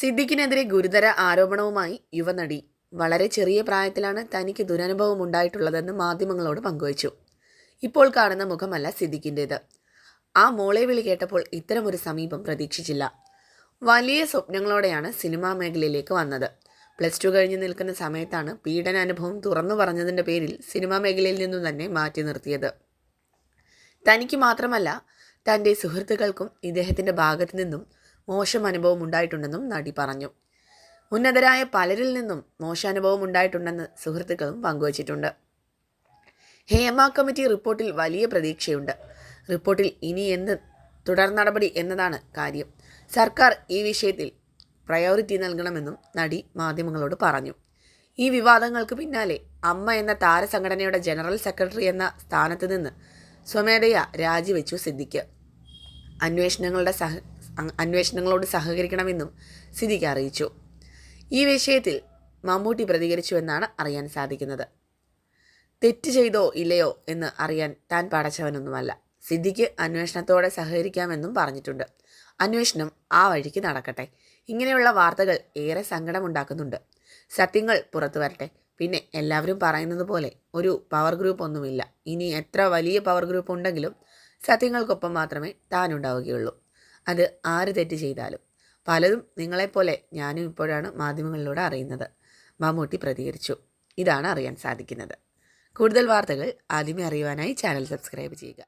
സിദ്ദിഖിനെതിരെ ഗുരുതര ആരോപണവുമായി യുവനടി. വളരെ ചെറിയ പ്രായത്തിലാണ് തനിക്ക് ദുരനുഭവം ഉണ്ടായിട്ടുള്ളതെന്ന് മാധ്യമങ്ങളോട് പങ്കുവച്ചു. ഇപ്പോൾ കാണുന്ന മുഖമല്ല സിദ്ദിഖിന്റേത് ആ മോളെ വിളി കേട്ടപ്പോൾ ഇത്തരമൊരു സമീപം പ്രതീക്ഷിച്ചില്ല. വലിയ സ്വപ്നങ്ങളോടെയാണ് സിനിമാ മേഖലയിലേക്ക് വന്നത്. പ്ലസ് ടു കഴിഞ്ഞ് നിൽക്കുന്ന സമയത്താണ് പീഡനാനുഭവം തുറന്നു പറഞ്ഞതിന്റെ പേരിൽ സിനിമാ മേഖലയിൽ നിന്നും തന്നെ മാറ്റി നിർത്തിയത്. തനിക്ക് മാത്രമല്ല തന്റെ സുഹൃത്തുക്കൾക്കും ഇദ്ദേഹത്തിന്റെ ഭാഗത്തു നിന്നും മോശം അനുഭവം ഉണ്ടായിട്ടുണ്ടെന്നും നടി പറഞ്ഞു. ഉന്നതരായ പലരിൽ നിന്നും മോശാനുഭവം ഉണ്ടായിട്ടുണ്ടെന്ന് സുഹൃത്തുക്കളും പങ്കുവച്ചിട്ടുണ്ട്. ഹേമ കമ്മിറ്റി റിപ്പോർട്ടിൽ വലിയ പ്രതീക്ഷയുണ്ട്. റിപ്പോർട്ടിൽ ഇനി എന്ത് തുടർ നടപടി എന്നതാണ് കാര്യം. സർക്കാർ ഈ വിഷയത്തിൽ പ്രയോറിറ്റി നൽകണമെന്നും നടി മാധ്യമങ്ങളോട് പറഞ്ഞു. ഈ വിവാദങ്ങൾക്ക് പിന്നാലെ അമ്മ എന്ന താരസംഘടനയുടെ ജനറൽ സെക്രട്ടറി എന്ന സ്ഥാനത്ത് നിന്ന് സ്വമേധയാ രാജിവെച്ചു സിദ്ദിഖ്. അന്വേഷണങ്ങളുടെ സഹ അന്വേഷണങ്ങളോട് സഹകരിക്കണമെന്നും സിദ്ദിഖ് അറിയിച്ചു. ഈ വിഷയത്തിൽ മമ്മൂട്ടി പ്രതികരിച്ചുവെന്നാണ് അറിയാൻ സാധിക്കുന്നത്. തെറ്റ് ചെയ്തോ ഇല്ലയോ എന്ന് അറിയാൻ താൻ പടച്ചവനൊന്നുമല്ല. സിദ്ദിഖ് അന്വേഷണത്തോടെ സഹകരിക്കാമെന്നും പറഞ്ഞിട്ടുണ്ട്. അന്വേഷണം ആ വഴിക്ക് നടക്കട്ടെ. ഇങ്ങനെയുള്ള വാർത്തകൾ ഏറെ സങ്കടമുണ്ടാക്കുന്നുണ്ട്. സത്യങ്ങൾ പുറത്തു വരട്ടെ. പിന്നെ എല്ലാവരും പറയുന്നത് പോലെ ഒരു പവർ ഗ്രൂപ്പ് ഒന്നുമില്ല. ഇനി എത്ര വലിയ പവർ ഗ്രൂപ്പ് ഉണ്ടെങ്കിലും സത്യങ്ങൾക്കൊപ്പം മാത്രമേ താനുണ്ടാവുകയുള്ളൂ. അത് ആര് തെറ്റ് ചെയ്താലും. പലതും നിങ്ങളെപ്പോലെ ഞാനും ഇപ്പോഴാണ് മാധ്യമങ്ങളിലൂടെ അറിയുന്നത്. മമ്മൂട്ടി പ്രതികരിച്ചു. ഇതാണ് അറിയാൻ സാധിക്കുന്നത്. കൂടുതൽ വാർത്തകൾ ആദ്യമേ അറിയുവാനായി ചാനൽ സബ്സ്ക്രൈബ് ചെയ്യുക.